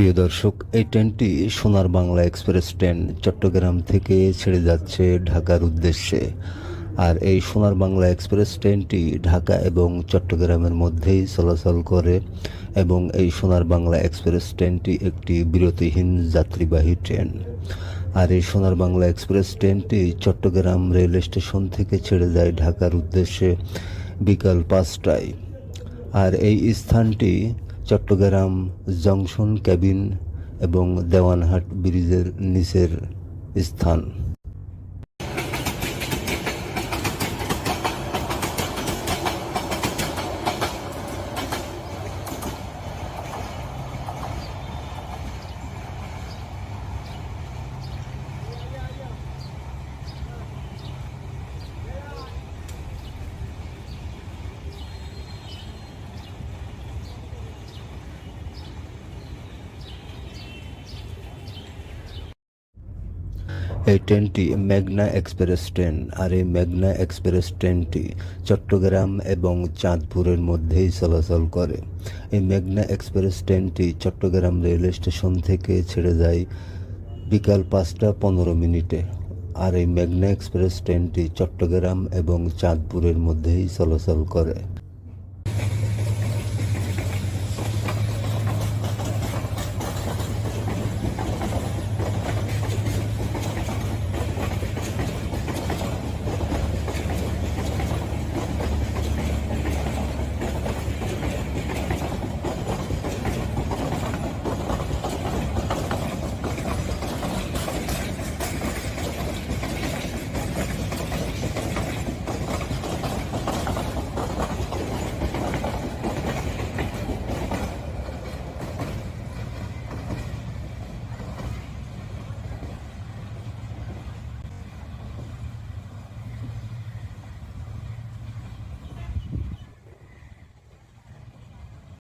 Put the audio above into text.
প্রিয় দর্শক, এই ট্রেনটি সোনার বাংলা এক্সপ্রেস ট্রেন চট্টগ্রাম থেকে ছেড়ে যাচ্ছে ঢাকার উদ্দেশ্যে। আর এই সোনার বাংলা এক্সপ্রেস ট্রেনটি ঢাকা এবং চট্টগ্রামের মধ্যেই চলাচল করে এবং এই সোনার বাংলা এক্সপ্রেস ট্রেনটি একটি বিরতিহীন যাত্রীবাহী ট্রেন। আর এই সোনার বাংলা এক্সপ্রেস ট্রেনটি চট্টগ্রাম রেল স্টেশন থেকে ছেড়ে যায় ঢাকার উদ্দেশ্যে বিকাল পাঁচটায়। আর এই স্থানটি চট্টগ্রাম জংশন ক্যাবিন এবং দেওয়ানহাট ব্রিজের নিচের স্থান। এই ট্রেনটি মেঘনা এক্সপ্রেস ট্রেন আর এই মেঘনা এক্সপ্রেস ট্রেনটি চট্টগ্রাম এবং চাঁদপুরের মধ্যেই চলাচল করে। এই মেঘনা এক্সপ্রেস ট্রেনটি চট্টগ্রাম রেল স্টেশন থেকে ছেড়ে যায় বিকাল পাঁচটা পনেরো মিনিটে আর এই মেঘনা এক্সপ্রেস ট্রেনটি চট্টগ্রাম এবং চাঁদপুরের মধ্যেই চলাচল করে।